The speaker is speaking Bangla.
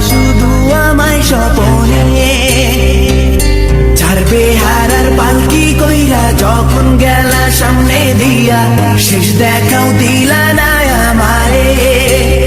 শুধু আমায় স্বপনে। ছাড়বে হারার পালকি কইরা যখন গেলা সামনে দিয়া, শেষ দেখাও দিলা না আমারে।